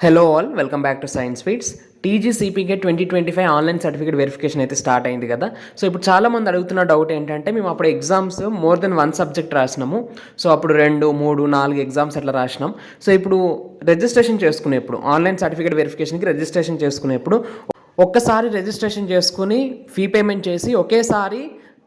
Hello all welcome back to science feeds టీజీసీపీకే twenty twenty five online certificate verification అయితే start అయింది కదా. So ఇప్పుడు చాలామంది అడుగుతున్న డౌట్ ఏంటంటే మేము అప్పుడు exams more than one subject రాసినాము. So అప్పుడు రెండు మూడు నాలుగు ఎగ్జామ్స్ అట్లా రాసినాం. సో ఇప్పుడు రిజిస్ట్రేషన్ చేసుకునేప్పుడు ఆన్లైన్ సర్టిఫికేట్ వెరిఫికేషన్కి రిజిస్ట్రేషన్ చేసుకునేప్పుడు ఒక్కసారి రిజిస్ట్రేషన్ చేసుకుని ఫీ పేమెంట్ చేసి ఒకేసారి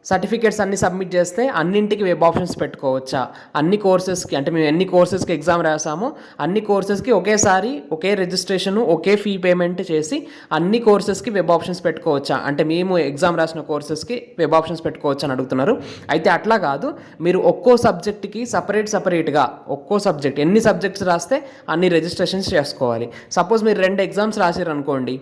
సర్టిఫికేట్స్ అన్ని సబ్మిట్ చేస్తే అన్నింటికి వెబ్ ఆప్షన్స్ పెట్టుకోవచ్చా? అన్ని కోర్సెస్కి అంటే మేము ఎన్ని కోర్సెస్కి ఎగ్జామ్ రాసామో అన్ని కోర్సెస్కి ఒకేసారి ఒకే రిజిస్ట్రేషన్ ఒకే ఫీ పేమెంట్ చేసి అన్ని కోర్సెస్కి వెబ్ ఆప్షన్స్ పెట్టుకోవచ్చా? అంటే మేము ఎగ్జామ్ రాసిన కోర్సెస్కి వెబ్ ఆప్షన్స్ పెట్టుకోవచ్చా అని అడుగుతున్నారు. అయితే అట్లా కాదు మీరు ఒక్కో సబ్జెక్ట్కి సపరేట్ సపరేట్గా ఒక్కో సబ్జెక్ట్ ఎన్ని సబ్జెక్ట్స్ రాస్తే అన్ని రిజిస్ట్రేషన్స్ చేసుకోవాలి. సపోజ్ మీరు రెండు ఎగ్జామ్స్ రాసారు అనుకోండి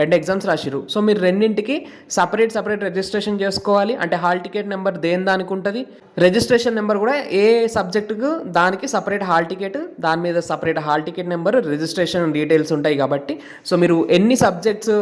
రెండు ఎగ్జామ్స్ రాసిరు సో మీరు రెండింటికి సపరేట్ సపరేట్ రిజిస్ట్రేషన్ చేసుకోవాలి. అంటే హాల్ టికెట్ నెంబర్ దేని దానికి ఉంటుంది? రిజిస్ట్రేషన్ నెంబర్ కూడా ఏ సబ్జెక్టుకు దానికి సపరేట్ హాల్ టికెట్ దాని మీద separate hall ticket number registration details ఉంటాయి కాబట్టి. సో మీరు ఎన్ని సబ్జెక్ట్స్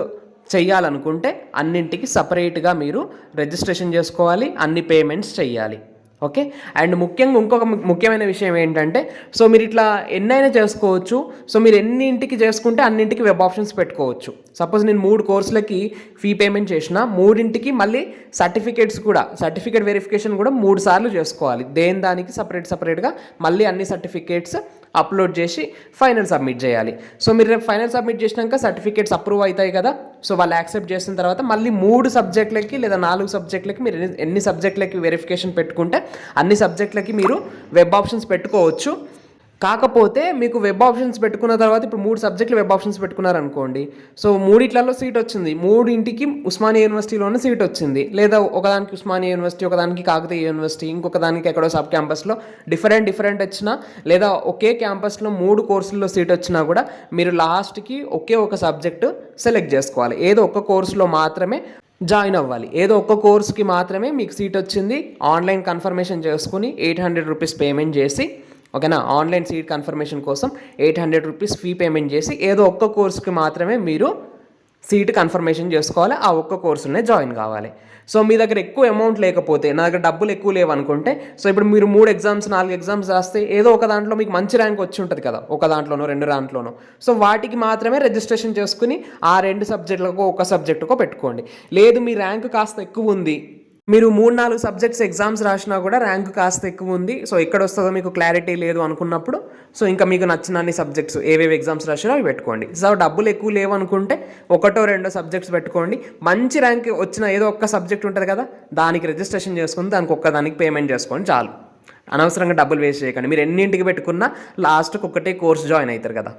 చేయాలనుకుంటే అన్నింటికి సపరేట్గా మీరు రిజిస్ట్రేషన్ చేసుకోవాలి. అన్ని పేమెంట్స్ చేయాలి ఓకే? అండ్ ముఖ్యంగా ఇంకొక ముఖ్యమైన విషయం ఏంటంటే సో మీరు ఇట్లా ఎన్నైనా చేసుకోవచ్చు. సో మీరు ఎన్నింటికి చేసుకుంటే అన్నింటికి వెబ్ ఆప్షన్స్ పెట్టుకోవచ్చు. సపోజ్ నేను మూడు కోర్సులకి ఫీ పేమెంట్ చేసిన మూడింటికి మళ్ళీ సర్టిఫికేట్స్ కూడా సర్టిఫికేట్ వెరిఫికేషన్ కూడా మూడు సార్లు చేసుకోవాలి. దేని దానికి సపరేట్ సపరేట్గా మళ్ళీ అన్ని సర్టిఫికేట్స్ అప్లోడ్ చేసి ఫైనల్ సబ్మిట్ చేయాలి. సో మీరు రేపు ఫైనల్ సబ్మిట్ చేసినాక సర్టిఫికేట్స్ అప్రూవ్ అవుతాయి కదా? సో వాళ్ళు యాక్సెప్ట్ చేసిన తర్వాత మళ్ళీ మూడు సబ్జెక్టులకి లేదా నాలుగు సబ్జెక్టులకి మీరు ఎన్ని సబ్జెక్టులకి వెరిఫికేషన్ పెట్టుకుంటే అన్ని సబ్జెక్టులకి మీరు వెబ్ ఆప్షన్స్ పెట్టుకోవచ్చు. కాకపోతే మీకు వెబ్ ఆప్షన్స్ పెట్టుకున్న తర్వాత ఇప్పుడు మూడు సబ్జెక్టులు వెబ్ ఆప్షన్స్ పెట్టుకున్నారనుకోండి. సో మూడిట్లలో సీట్ వచ్చింది. మూడింటికి ఉస్మానియా యూనివర్సిటీలోనే సీట్ వచ్చింది. లేదా ఒకదానికి ఉస్మానియా యూనివర్సిటీ ఒకదానికి కాకతీయ యూనివర్సిటీ ఇంకొక దానికి ఎక్కడో సబ్ క్యాంపస్లో డిఫరెంట్ డిఫరెంట్ వచ్చినా లేదా ఒకే క్యాంపస్లో మూడు కోర్సుల్లో సీట్ వచ్చినా కూడా మీరు లాస్ట్కి ఒకే ఒక సబ్జెక్టు సెలెక్ట్ చేసుకోవాలి. ఏదో ఒక కోర్సులో మాత్రమే జాయిన్ అవ్వాలి. ఏదో ఒక్క కోర్స్కి మాత్రమే మీకు సీట్ వచ్చింది. ఆన్లైన్ కన్ఫర్మేషన్ చేసుకుని ఎయిట్ హండ్రెడ్ రూపీస్ పేమెంట్ చేసి ఓకేనా? ఆన్లైన్ సీట్ కన్ఫర్మేషన్ కోసం eight hundred rupees fee payment చేసి ఏదో ఒక్క కోర్సుకి మాత్రమే మీరు సీట్ కన్ఫర్మేషన్ చేసుకోవాలి. ఆ ఒక్క కోర్సునే జాయిన్ కావాలి. సో మీ దగ్గర ఎక్కువ అమౌంట్ లేకపోతే నా దగ్గర డబ్బులు ఎక్కువ లేవు అనుకుంటే సో ఇప్పుడు మీరు మూడు ఎగ్జామ్స్ నాలుగు ఎగ్జామ్స్ రాస్తే ఏదో ఒక దాంట్లో మీకు మంచి ర్యాంక్ వచ్చి ఉంటుంది కదా ఒక దాంట్లోనో రెండు దాంట్లోనో. సో వాటికి మాత్రమే రిజిస్ట్రేషన్ చేసుకుని ఆ రెండు సబ్జెక్టులకు ఒక సబ్జెక్టుకో పెట్టుకోండి. లేదు మీ ర్యాంక్ కాస్త ఎక్కువ ఉంది మీరు మూడు నాలుగు సబ్జెక్ట్స్ ఎగ్జామ్స్ రాసినా కూడా ర్యాంక్ కాస్త ఎక్కువ ఉంది. సో ఎక్కడ వస్తుందో మీకు క్లారిటీ లేదు అనుకున్నప్పుడు సో ఇంకా మీకు నచ్చిన అన్ని సబ్జెక్ట్స్ ఏవేవి ఎగ్జామ్స్ రాసినా అవి పెట్టుకోండి. సో డబ్బులు ఎక్కువ లేవు అనుకుంటే ఒకటో రెండో సబ్జెక్ట్స్ పెట్టుకోండి. మంచి ర్యాంక్ వచ్చిన ఏదో ఒక్క సబ్జెక్ట్ ఉంటుంది కదా దానికి రిజిస్ట్రేషన్ చేసుకుని దానికి ఒక్క దానికి పేమెంట్ చేసుకోండి చాలు. అనవసరంగా డబ్బులు వేస్ట్ చేయకండి. మీరు ఎన్నింటికి పెట్టుకున్నా లాస్ట్కి ఒకటే కోర్స్ జాయిన్ అవుతారు కదా.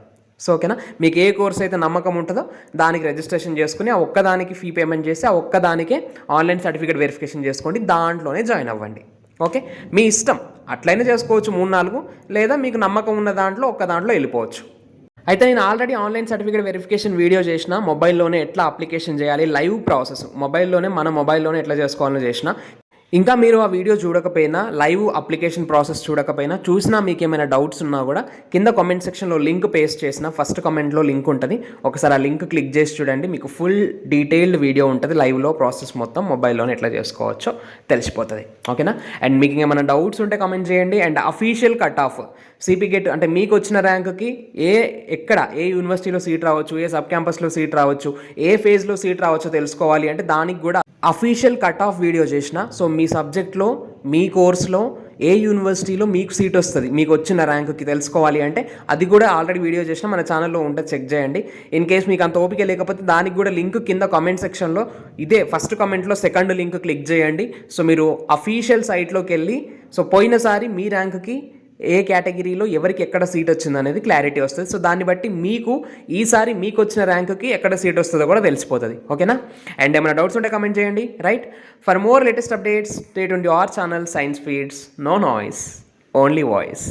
సో ఓకేనా? మీకు ఏ కోర్స్ అయితే నమ్మకం ఉంటుందో దానికి రిజిస్ట్రేషన్ చేసుకుని ఆ ఒక్కదానికి ఫీ పేమెంట్ చేసి ఆ ఒక్కదానికే ఆన్లైన్ సర్టిఫికేట్ వెరిఫికేషన్ చేసుకోండి దాంట్లోనే జాయిన్ అవ్వండి. ఓకే? మీ ఇష్టం. అట్లయినా చేసుకోవచ్చు మూడు నాలుగు లేదా మీకు నమ్మకం ఉన్న దాంట్లో ఒక్క దాంట్లో వెళ్ళిపోవచ్చు. అయితే నేను already online certificate verification video చేసిన మొబైల్లోనే ఎట్లా అప్లికేషన్ చేయాలి లైవ్ ప్రాసెస్ మొబైల్లోనే మన మొబైల్లోనే ఎట్లా చేసుకోవాలని చేసిన ఇంకా మీరు ఆ వీడియో చూడకపోయినా లైవ్ అప్లికేషన్ ప్రాసెస్ చూడకపోయినా చూసినా మీకు ఏమైనా డౌట్స్ ఉన్నా కూడా కింద కామెంట్ సెక్షన్లో లింక్ పేస్ట్ చేసిన ఫస్ట్ కామెంట్లో లింక్ ఉంటుంది. ఒకసారి ఆ లింక్ క్లిక్ చేసి చూడండి. మీకు ఫుల్ డీటెయిల్డ్ వీడియో ఉంటుంది లైవ్లో ప్రాసెస్ మొత్తం మొబైల్లోనే ఎట్లా చేసుకోవచ్చో తెలిసిపోతుంది. ఓకేనా? అండ్ మీకు ఏమైనా డౌట్స్ ఉంటే కామెంట్ చేయండి. And official cut off CP GATE అంటే మీకు వచ్చిన ర్యాంక్కి ఏ ఎక్కడ ఏ యూనివర్సిటీలో సీట్ రావచ్చు ఏ సబ్ క్యాంపస్లో సీట్ రావచ్చు ఏ ఫేజ్లో సీట్ రావచ్చో తెలుసుకోవాలి అంటే దానికి కూడా అఫీషియల్ కట్ ఆఫ్ వీడియో చేసిన సో మీ సబ్జెక్ట్లో మీ కోర్స్లో ఏ యూనివర్సిటీలో మీకు సీట్ వస్తుంది? మీకు వచ్చిన ర్యాంక్కి తెలుసుకోవాలి అంటే అది కూడా ఆల్రెడీ వీడియో చేసిన మన ఛానల్లో ఉంటే చెక్ చేయండి. ఇన్ కేస్ మీకు అంత ఓపిక లేకపోతే దానికి కూడా లింక్ కింద కామెంట్ సెక్షన్లో ఇదే ఫస్ట్ కామెంట్లో సెకండ్ లింక్ క్లిక్ చేయండి. సో మీరు అఫీషియల్ సైట్లోకి వెళ్ళి సో పోయినసారి మీ ర్యాంక్కి ఏ కేటగిరీలో ఎవరికి ఎక్కడ సీట్ వచ్చింది అనేది క్లారిటీ వస్తుంది. సో దాన్ని బట్టి మీకు ఈసారి మీకు వచ్చిన ర్యాంకుకి ఎక్కడ సీట్ వస్తుందో కూడా తెలిసిపోతుంది. ఓకేనా అండ్ ఏమైనా డౌట్స్ ఉంటే కమెంట్ చేయండి. Right for more latest updates state ఉండి our channel science feeds no noise only voice